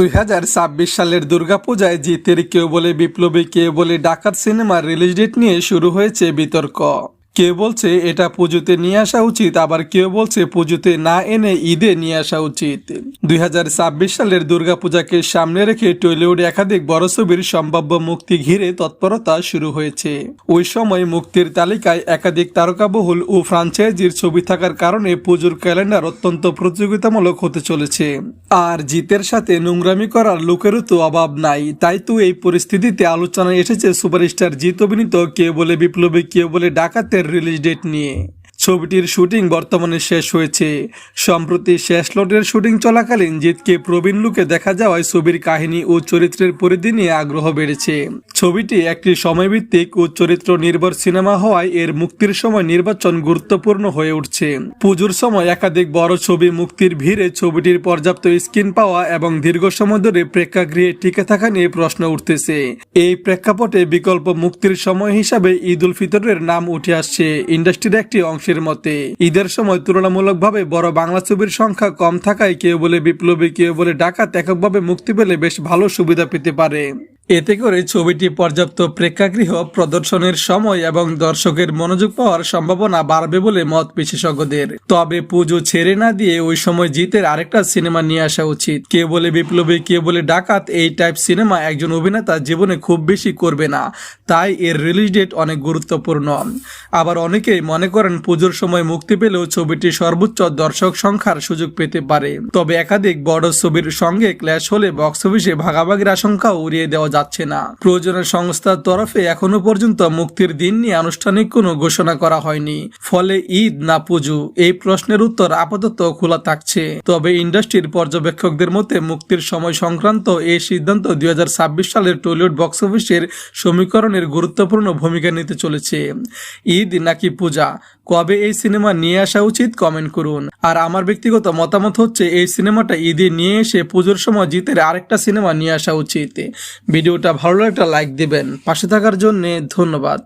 দুই হাজার ছাব্বিশ সালের দুর্গাপূজায় জিতের কেউ বলে বিপ্লবী, কেউ বলে ডাকাত সিনেমার রিলিজ ডেট নিয়ে শুরু হয়েছে বিতর্ক। কেউ বলছে, এটা পুজোতে নিয়ে আসা উচিত। আবার কেউ বলছে, পুজোতে না এনে ঈদে নিয়ে আসা উচিত। দু হাজার ছাব্বিশ সালের দুর্গাপূজাকে সামনে রেখে টলিউডে একাধিক বড় ছবির সম্ভাব্য মুক্তি ঘিরে তৎপরতা শুরু হয়েছে। ওই সময় মুক্তির তালিকায় একাধিক তারকাবহুল ও ফ্রাঞ্চাইজির ছবি থাকার কারণে পুজোর ক্যালেন্ডার অত্যন্ত প্রতিযোগিতামূলক হতে চলেছে। আর জিতের সাথে নোংরামি করার লোকেরও তো অভাব নাই। তাই তো এই পরিস্থিতিতে আলোচনায় এসেছে সুপারস্টার জিত অভিনীত কে বলে বিপ্লবী কেউ বলে ডাকাতের রিলিজ ডেট নিয়ে। ছবিটির শুটিং বর্তমানে শেষ হয়েছে। সম্প্রতি শেষ লটের শুটিং চলাকালীন জিতকে প্রবীণ লুকে দেখা যাওয়ায় ছবির কাহিনী ও চরিত্রের পরিধি নিয়ে আগ্রহ বেড়েছে। ছবিটি একটি সময়ভিত্তিক ও চরিত্র নির্ভর সিনেমা হওয়ায় এর মুক্তির সময় নির্বাচন গুরুত্বপূর্ণ হয়ে উঠছে। পুজোর সময় একাধিক বড় ছবি মুক্তির ভিড়ে ছবিটির পর্যাপ্ত স্ক্রিন পাওয়া এবং দীর্ঘ সময় ধরে প্রেক্ষাগৃহে টিকে থাকা নিয়ে প্রশ্ন উঠতেছে। এই প্রেক্ষাপটে বিকল্প মুক্তির সময় হিসাবে ঈদ উল ফিতরের নাম উঠে আসছে। ইন্ডাস্ট্রির একটি অংশের মতে, ঈদের সময় তুলনামূলকভাবে বড় বাংলা ছবির সংখ্যা কম থাকায় কেউ বলে বিপ্লবী, কেউ বলে ডাকাত, এককভাবে মুক্তি পেলে বেশ ভালো সুবিধা পেতে পারে। এতে করে ছবিটি পর্যাপ্ত প্রেক্ষাগৃহ প্রদর্শনের সময় এবং দর্শকের মনোযোগ পাওয়ার সম্ভাবনা বাড়বে বলে মত বিশেষজ্ঞদের। তবে পুজো ছেড়ে না দিয়ে ওই সময় জিতের আরেকটা সিনেমা নিয়ে আসা উচিত। কে বলে বিপ্লবী, কে বলে ডাকাত, এই টাইপ সিনেমা একজন অভিনেতা জীবনে খুব বেশি করবে না। তাই এর রিলিজ ডেট অনেক গুরুত্বপূর্ণ। আবার অনেকেই মনে করেন পুজোর সময় মুক্তি পেলেও ছবিটি সর্বোচ্চ দর্শক সংখ্যার সুযোগ পেতে পারে। তবে একাধিক বড় ছবির সঙ্গে ক্ল্যাশ হলে বক্স অফিসে ভাগাভাগির আশঙ্কা উড়িয়ে দেওয়া যাচ্ছে না। প্রয়োজনের সংস্থার তরফে এখনও পর্যন্ত মুক্তির দিন নিয়ে আনুষ্ঠানিক কোনো ঘোষণা করা হয়নি। ফলে ঈদ না পুজো, এই প্রশ্নের উত্তর আপাতত খোলা থাকছে। তবে ইন্ডাস্ট্রির পর্যবেক্ষকদের মতে মুক্তির সময় সংক্রান্ত এই সিদ্ধান্ত দুই সালের টলিউড বক্স অফিসের সমীকরণের গুরুত্বপূর্ণ ভূমিকা নিতে চলেছে। ঈদ নাকি পূজা? কবে এই সিনেমা নিয়ে আসা উচিত কমেন্ট করুন। আর আমার ব্যক্তিগত মতামত হচ্ছে, এই সিনেমাটা ঈদে নিয়ে এসে পুজোর সময় জিতের আরেকটা সিনেমা নিয়ে আসা উচিত। ভিডিওটা ভালো একটা লাইক দিবেন। পাশে থাকার জন্য ধন্যবাদ।